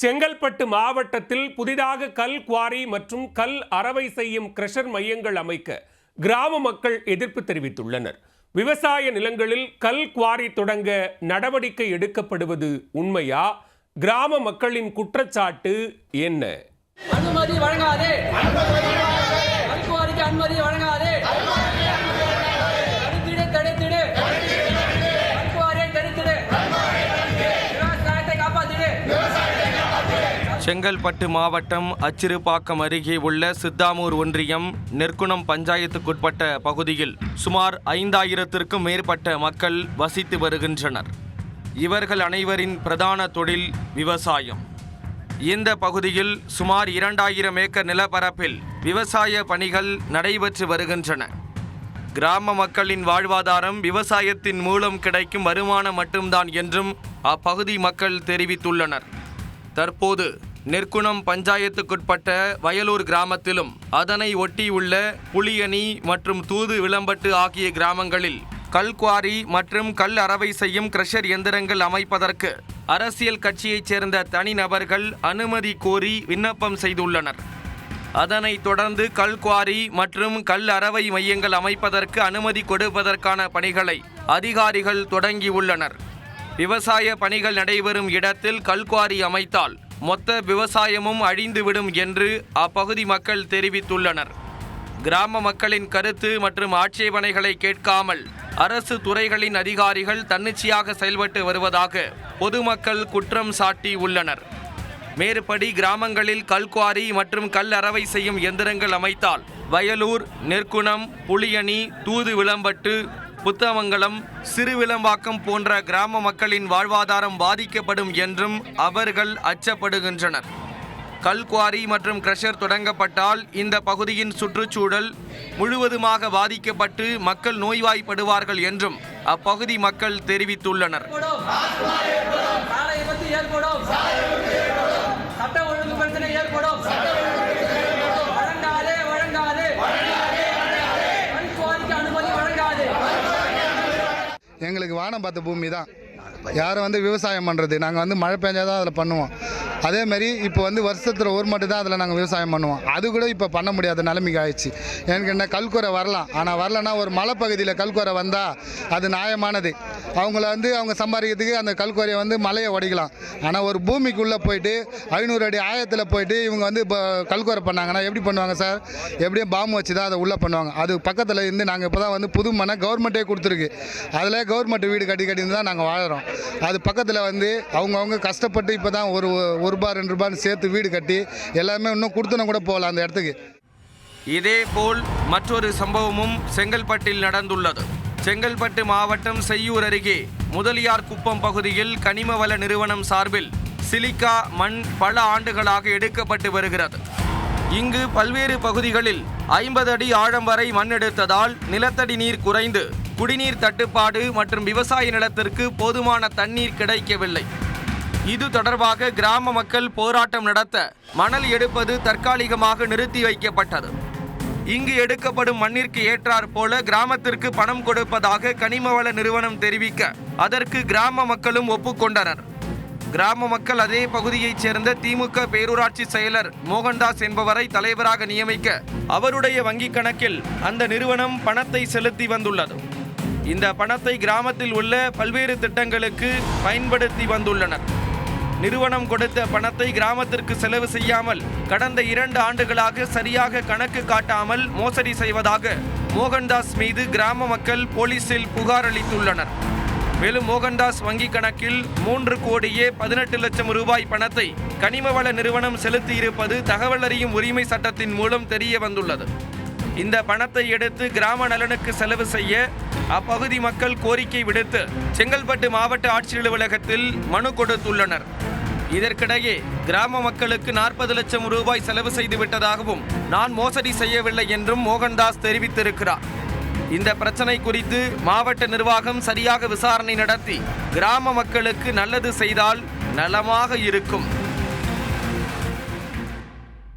செங்கல்பட்டு மாவட்டத்தில் புதிதாக கல் குவாரி மற்றும் கல் அறவை செய்யும் கிரஷர் மையங்கள் அமைக்க கிராம மக்கள் எதிர்ப்பு தெரிவித்துள்ளனர். விவசாய நிலங்களில் கல் குவாரி தொடங்க நடவடிக்கை எடுக்கப்படுவது உண்மையா? கிராம மக்களின் குற்றச்சாட்டு என்ன? அனுமதி வழங்காதே செங்கல்பட்டு மாவட்டம் அச்சிறுபாக்கம் அருகே உள்ள சித்தாமூர் ஒன்றியம் நெற்குணம் பஞ்சாயத்துக்குட்பட்ட பகுதியில் சுமார் ஐந்தாயிரத்திற்கும் மேற்பட்ட மக்கள் வசித்து வருகின்றனர். இவர்கள் அனைவரின் பிரதான தொழில் விவசாயம். இந்த பகுதியில் சுமார் இரண்டாயிரம் ஏக்கர் நிலப்பரப்பில் விவசாய பணிகள் நடைபெற்று வருகின்றன. கிராம மக்களின் வாழ்வாதாரம் விவசாயத்தின் மூலம் கிடைக்கும் வருமானம் மட்டும்தான் என்றும் அப்பகுதி மக்கள் தெரிவித்துள்ளனர். தற்போது நெற்குணம் பஞ்சாயத்துக்குட்பட்ட வயலூர் கிராமத்திலும் அதனை ஒட்டியுள்ள புளியணி மற்றும் தூது விளம்பட்டு ஆகிய கிராமங்களில் கல்குவாரி மற்றும் கல் அறவை செய்யும் கிரஷர் எந்திரங்கள் அமைப்பதற்கு அரசியல் கட்சியைச் சேர்ந்த தனிநபர்கள் அனுமதி கோரி விண்ணப்பம் செய்துள்ளனர். அதனைத் தொடர்ந்து கல்குவாரி மற்றும் கல் அறவை மையங்கள் அமைப்பதற்கு அனுமதி கொடுப்பதற்கான பணிகளை அதிகாரிகள் தொடங்கியுள்ளனர். விவசாய பணிகள் நடைபெறும் இடத்தில் கல்குவாரி அமைத்தால் மொத்த விவசாயமும் அழிந்துவிடும் என்று அப்பகுதி மக்கள் தெரிவித்துள்ளனர். கிராம மக்களின் கருத்து மற்றும் ஆட்சேபனைகளை கேட்காமல் அரசு துறைகளின் அதிகாரிகள் தன்னிச்சையாக செயல்பட்டு வருவதாக பொதுமக்கள் குற்றம் சாட்டி உள்ளனர். மேற்படி கிராமங்களில் கல்குவாரி மற்றும் கல் அறவை செய்யும் எந்திரங்கள் அமைத்தால் வயலூர் நெற்குணம் புளியணி தூது விளம்பட்டு புத்தமங்கலம் சிறுவிளம்பாக்கம் போன்ற கிராம மக்களின் வாழ்வாதாரம் பாதிக்கப்படும் என்றும் அவர்கள் அச்சப்படுகின்றனர். கல்குவாரி மற்றும் கிரஷர் தொடங்கப்பட்டால் இந்த பகுதியின் சுற்றுச்சூழல் முழுவதுமாக பாதிக்கப்பட்டு மக்கள் நோய்வாய்ப்படுவார்கள் என்றும் அப்பகுதி மக்கள் தெரிவித்துள்ளனர் ஏற்படும் சாலை விபத்து ஏற்படும் சட்ட ஒழுங்கு பிரச்சனை ஏற்படும் வழங்காதே வழங்காதே கல்குவாரிக்கு அனுமதி வழங்காதே எங்களுக்கு வானம் பார்த்த பூமி தான் யாரும் வந்து விவசாயம் பண்ணுறது நாங்கள் வந்து மழை பெஞ்சா தான் அதில் பண்ணுவோம். அதேமாரி இப்போ வந்து வருஷத்தில் ஒரு மட்டும் தான் அதில் நாங்கள் விவசாயம் பண்ணுவோம். அது கூட இப்போ பண்ண முடியாத நிலைமைக்கு ஆயிடுச்சு. எனக்கு என்ன கல்குறை வரலாம். ஆனால் வரலன்னா ஒரு மலைப்பகுதியில் கல்குறை வந்தால் அது நியாயமானது. அவங்கள வந்து அவங்க சம்பாதிக்கிறதுக்கு அந்த கல்குறையை வந்து மலையை உடைக்கலாம். ஆனால் ஒரு பூமிக்குள்ளே போயிட்டு ஐநூறு அடி ஆயத்தில் போயிட்டு இவங்க வந்து இப்போ கல்குறை பண்ணாங்கன்னா எப்படி பண்ணுவாங்க சார்? எப்படியும் பாம்பு வச்சு தான் அதை உள்ளே பண்ணுவாங்க. அது பக்கத்தில் இருந்து நாங்கள் இப்போ தான் வந்து புது மனை கவர்மெண்ட்டே கொடுத்துருக்கு. அதில் கவர்மெண்ட் வீடு கட்டி கட்டி தான் நாங்கள் வாழறோம். அது பக்கத்தில் வந்து அவங்கவுங்க கஷ்டப்பட்டு இப்போ தான் ஒரு ஒரு ரூபா ரெண்டு ரூபான்னு சேர்த்து வீடு கட்டி எல்லாமே இன்னும் கொடுத்துன கூட போகலாம் அந்த இடத்துக்கு. இதேபோல் மற்றொரு சம்பவமும் செங்கல்பட்டில் நடந்துள்ளது. செங்கல்பட்டு மாவட்டம் செய்யூர் அருகே முதலியார் குப்பம் பகுதியில் கனிமவள நிறுவனம் சார்பில் சிலிக்கா மண் பல ஆண்டுகளாக எடுக்கப்பட்டு வருகிறது. இங்கு பல்வேறு பகுதிகளில் ஐம்பது அடி ஆழம் வரை மண் எடுத்ததால் நிலத்தடி நீர் குறைந்து குடிநீர் தட்டுப்பாடு மற்றும் விவசாய நிலத்திற்கு போதுமான தண்ணீர் கிடைக்கவில்லை. இது தொடர்பாக கிராம மக்கள் போராட்டம் நடத்த மணல் எடுப்பது தற்காலிகமாக நிறுத்தி வைக்கப்பட்டது. இங்கு எடுக்கப்படும் மண்ணிற்கு ஏற்றாற் போல கிராமத்திற்கு பணம் கொடுப்பதாக கனிமவள நிறுவனம் தெரிவிக்க அதற்கு கிராம மக்களும் ஒப்புக்கொண்டனர். கிராம மக்கள் அதே பகுதியைச் சேர்ந்த திமுக பேரூராட்சி செயலர் மோகன்தாஸ் என்பவரை தலைவராக நியமிக்க அவருடைய வங்கிக் கணக்கில் அந்த நிறுவனம் பணத்தை செலுத்தி வந்துள்ளது. இந்த பணத்தை கிராமத்தில் உள்ள பல்வேறு திட்டங்களுக்கு பயன்படுத்தி வந்துள்ளனர். நிறுவனம் கொடுத்த பணத்தை கிராமத்திற்கு செலவு செய்யாமல் கடந்த இரண்டு ஆண்டுகளாக சரியாக கணக்கு காட்டாமல் மோசடி செய்வதாக மோகன்தாஸ் மீது கிராம மக்கள் போலீசில் புகார் அளித்துள்ளனர். மேலும் மோகன்தாஸ் வங்கி கணக்கில் மூன்று கோடியே பதினெட்டு லட்சம் ரூபாய் பணத்தை கனிமவள நிறுவனம் செலுத்தியிருப்பது தகவல் அறியும் உரிமை சட்டத்தின் மூலம் தெரிய வந்துள்ளது. இந்த பணத்தை எடுத்து கிராம நலனுக்கு செலவு செய்ய அப்பகுதி மக்கள் கோரிக்கை விடுத்து செங்கல்பட்டு மாவட்ட ஆட்சியர் அலுவலகத்தில் மனு கொடுத்துள்ளனர். இதற்கிடையே கிராம மக்களுக்கு நாற்பது லட்சம் ரூபாய் செலவு செய்து விட்டதாகவும் நான் மோசடி செய்யவில்லை என்றும் மோகன்தாஸ் தெரிவித்திருக்கிறார். இந்த பிரச்சனை குறித்து மாவட்ட நிர்வாகம் சரியாக விசாரணை நடத்தி கிராம மக்களுக்கு நல்லது செய்தால் நலமாக இருக்கும்.